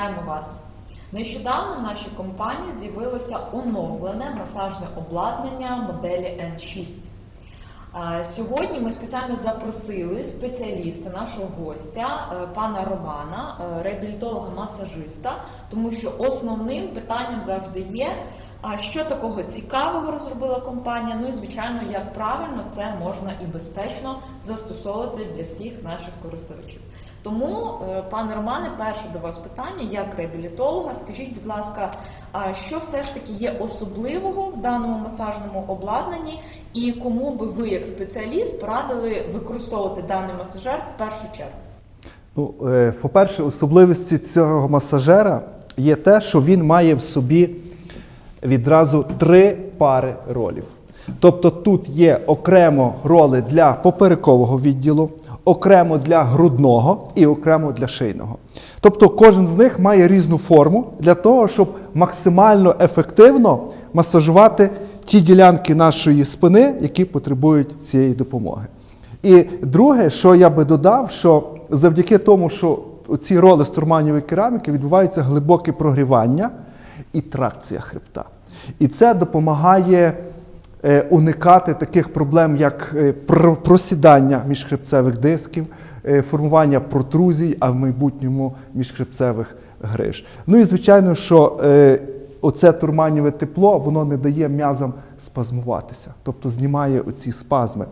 вітаємо вас! Нещодавно в нашій компанії з'явилося оновлене масажне обладнання моделі N6. Сьогодні ми спеціально запросили спеціаліста, нашого гостя, е, пана Романа, е, реабілітолога-масажиста, тому що основним питанням завжди є, а що такого цікавого розробила компанія. Ну і звичайно, як правильно це можна і безпечно застосовувати для всіх наших користувачів. Тому, е, пане Романе, перше до вас питання як реабілітолога. Скажіть, будь ласка, а що все ж таки є особливого в даному масажному обладнанні, і кому би ви, як спеціаліст, порадили використовувати даний масажер в першу чергу? Ну, е, по-перше, особливістю цього масажера є те, що він має в собі відразу три пари ролів. Тобто тут є окремо роли для поперекового відділу, окремо для грудного і окремо для шийного. Тобто кожен з них має різну форму для того, щоб максимально ефективно масажувати ті ділянки нашої спини, які потребують цієї допомоги. І друге, що я би додав, що завдяки тому, що ці роли з турманівої кераміки відбувається глибоке прогрівання і тракція хребта. І це допомагає е, уникати таких проблем, як е, просідання міжхребцевих дисків, е, формування протрузій, а в майбутньому міжхребцевих гриж. Ну і звичайно, що оце турманіве тепло воно не дає м'язам спазмуватися, тобто знімає оці спазми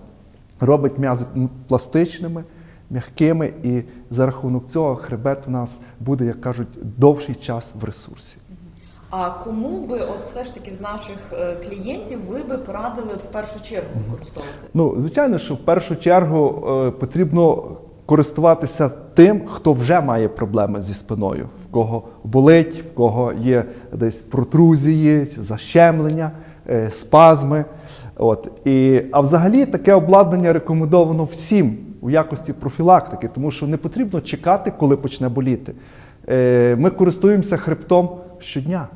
робить м'язи пластичними, м'якими, і за рахунок цього хребет в нас буде, як кажуть, довший час в ресурсі. А кому би, от все ж таки з наших е, клієнтів, ви би порадили от в першу чергу використовувати? Ну, звичайно, що в першу чергу е, потрібно користуватися тим, хто вже має проблеми зі спиною, в кого болить, в кого є десь протрузії, защемлення, е, спазми. От. І, а взагалі таке обладнання рекомендовано всім у якості профілактики, тому що не потрібно чекати, коли почне боліти. Ми користуємося хребтом щодня.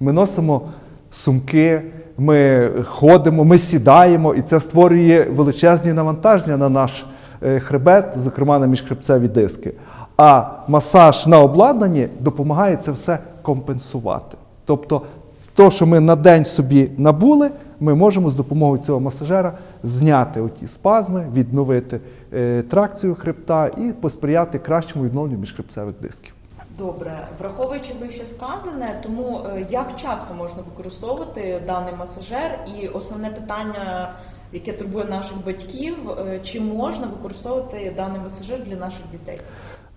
Ми носимо сумки, ми ходимо, ми сідаємо, і це створює величезні навантаження на наш е, хребет, зокрема на міжхребцеві диски. А масаж на обладнанні допомагає це все компенсувати. Тобто, то, що ми на день собі набули, ми можемо з допомогою цього масажера зняти оті спазми, відновити е, тракцію хребта і посприяти кращому відновленню міжхребцевих дисків. Добре, враховуючи вище сказане, тому е, як часто можна використовувати даний масажер? І основне питання, яке турбує наших батьків, е, чи можна використовувати даний масажер для наших дітей?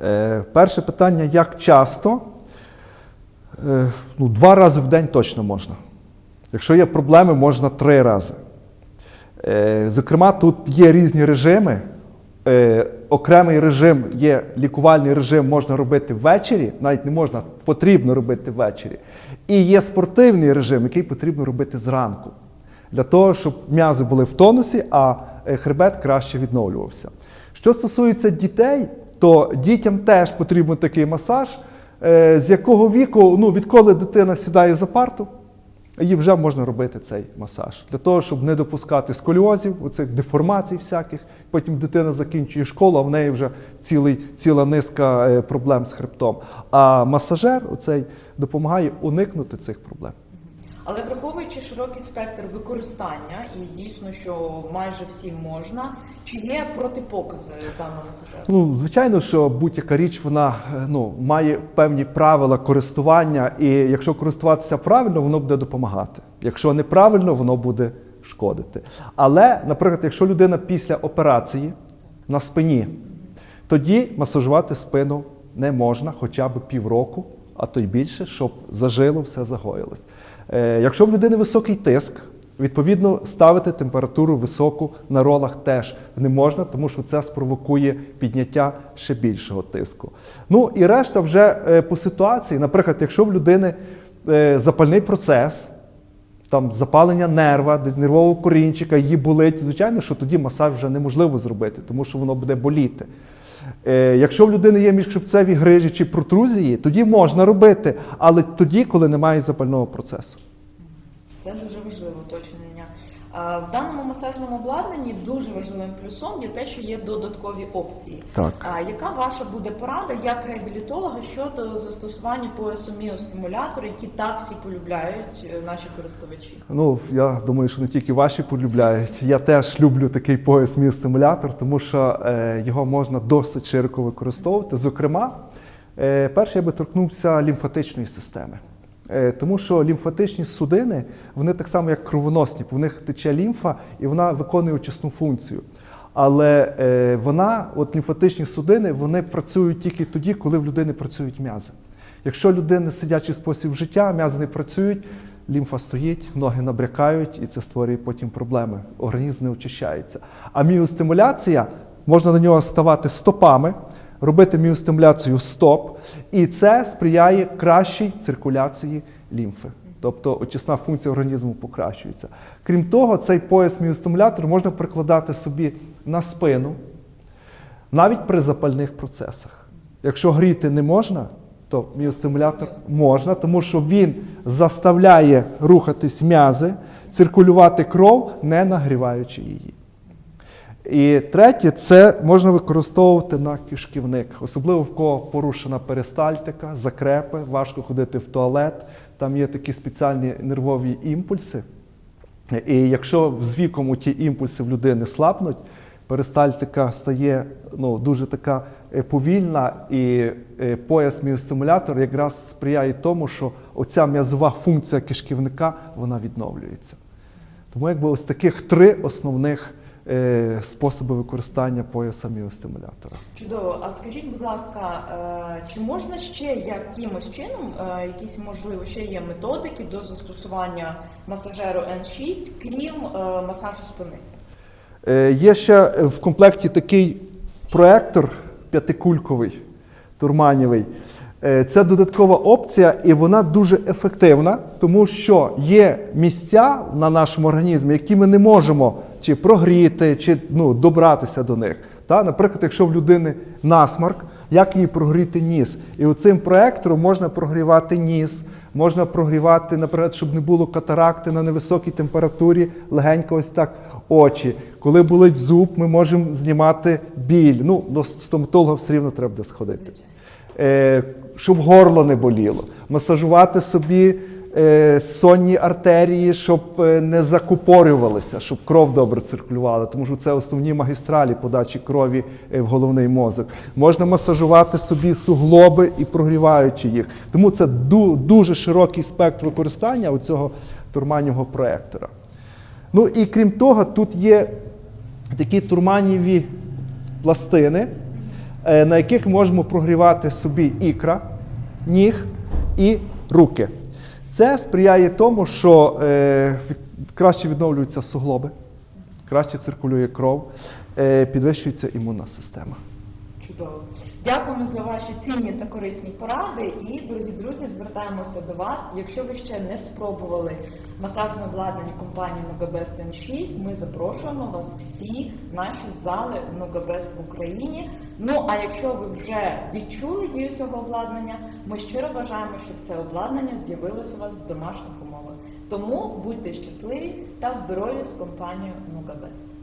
Е, перше питання: як часто? Ну, два рази в день точно можна. Якщо є проблеми, можна три рази. Зокрема, тут є різні режими. Окремий режим є лікувальний режим, можна робити ввечері, навіть не можна, потрібно робити ввечері. І є спортивний режим, який потрібно робити зранку, для того, щоб м'язи були в тонусі, а е, хребет краще відновлювався. Що стосується дітей, то дітям теж потрібен такий масаж, е, з якого віку, ну, відколи дитина сідає за парту, їй вже можна робити цей масаж для того, щоб не допускати сколіозів, оцих деформацій всяких. Потім дитина закінчує школу, а в неї вже цілий, ціла низка е, проблем з хребтом. А масажер оцей допомагає уникнути цих проблем. Але враховуючи широкий спектр використання, і дійсно, що майже всім можна, чи є протипокази даного масажеру? Ну, звичайно, що будь-яка річ вона е, ну, має певні правила користування, і якщо користуватися правильно, воно буде допомагати. Якщо неправильно, воно буде шкодити. Але, наприклад, якщо людина після операції на спині, тоді масажувати спину не можна хоча б півроку, а то й більше, щоб зажило, все загоїлось. Е, якщо в людини високий тиск, Відповідно, ставити температуру високу на ролах теж не можна, тому що це спровокує підняття ще більшого тиску. Ну і решта вже е, по ситуації, наприклад, якщо в людини е, запальний процес, там запалення нерва, нервового корінчика, її болить, звичайно, що тоді масаж вже неможливо зробити, тому що воно буде боліти. Е, Якщо в людини є міжхребцеві грижі чи протрузії, тоді можна робити, але тоді, коли немає запального процесу. Це дуже важливо, В даному масажному обладнанні дуже важливим плюсом є те, що є додаткові опції. Так. А яка ваша буде порада як реабілітолога щодо застосування поясу міостимулятора, які так всі полюбляють е, наші користувачі? Ну, я думаю, що не тільки ваші полюбляють. Я теж люблю такий пояс міостимулятор, тому що е, його можна досить широко використовувати. Зокрема, е, перше я би торкнувся лімфатичної системи. Е, Тому що лімфатичні судини, вони так само як кровоносні, в них тече лімфа і вона виконує очисну функцію. Але е, вона, от лімфатичні судини, вони працюють тільки тоді, коли в людини працюють м'язи. Якщо людини сидячий спосіб життя, м'язи не працюють, лімфа стоїть, ноги набрякають, і це створює потім проблеми. Організм не очищається. А міостимуляція можна на нього ставати стопами, робити міостимуляцію стоп, і це сприяє кращій циркуляції лімфи. Тобто очисна функція організму покращується. Крім того, цей пояс міостимулятор можна прикладати собі на спину, навіть при запальних процесах. Якщо гріти не можна, то міостимулятор можна, тому що він заставляє рухатись м'язи, циркулювати кров, не нагріваючи її. І третє, це можна використовувати на кишківник, особливо в кого порушена перистальтика, закрепи, важко ходити в туалет. Там є такі спеціальні нервові імпульси. І якщо з віком ті імпульси в людини слабнуть, перистальтика стає ну, дуже така е, повільна, і е, пояс міостимулятор якраз сприяє тому, що оця м'язова функція кишківника вона відновлюється. Тому якби ось таких три основних способи використання пояса міостимулятора. Чудово. А скажіть, будь ласка, е, чи можна ще якимось чином, е, якісь можливо ще є методики до застосування масажеру N6, крім е, масажу спини? Е, Є ще в комплекті такий проектор п'ятикульковий, турманєвий. Е, Це додаткова опція, і вона дуже ефективна, тому що є місця на нашому організмі, які ми не можемо чи прогріти, чи ну, добратися до них. Та? Наприклад, якщо в людини насмарк, як їй прогріти ніс? І оцим проектором можна прогрівати ніс, можна прогрівати, наприклад, щоб не було катаракти на невисокій температурі, легенько ось так очі. Коли болить зуб, ми можемо знімати біль. Ну, до стоматолога все рівно треба сходити. Е, щоб горло не боліло, масажувати собі е, сонні артерії, щоб е, не закупорювалися, щоб кров добре циркулювала, тому що це основні магістралі подачі крові в головний мозок. Можна масажувати собі суглоби і прогріваючи їх. Тому це дуже широкий спектр використання цього турманього проектора. Ну і крім того, тут є такі турманіві пластини, на яких можемо прогрівати собі ікра, ніг і руки. Це сприяє тому, що е, краще відновлюються суглоби, краще циркулює кров, е, підвищується імунна система. Чудово. Дякуємо за ваші цінні та корисні поради. І, дорогі друзі, звертаємося до вас. Якщо ви ще не спробували масажне обладнання компанії Nogabest N6, ми запрошуємо вас всі наші зали Nogabest в Україні. Ну а якщо ви вже відчули дію цього обладнання, ми щиро бажаємо, щоб це обладнання з'явилося у вас в домашніх умовах. Тому будьте щасливі та здорові з компанією Nogabest.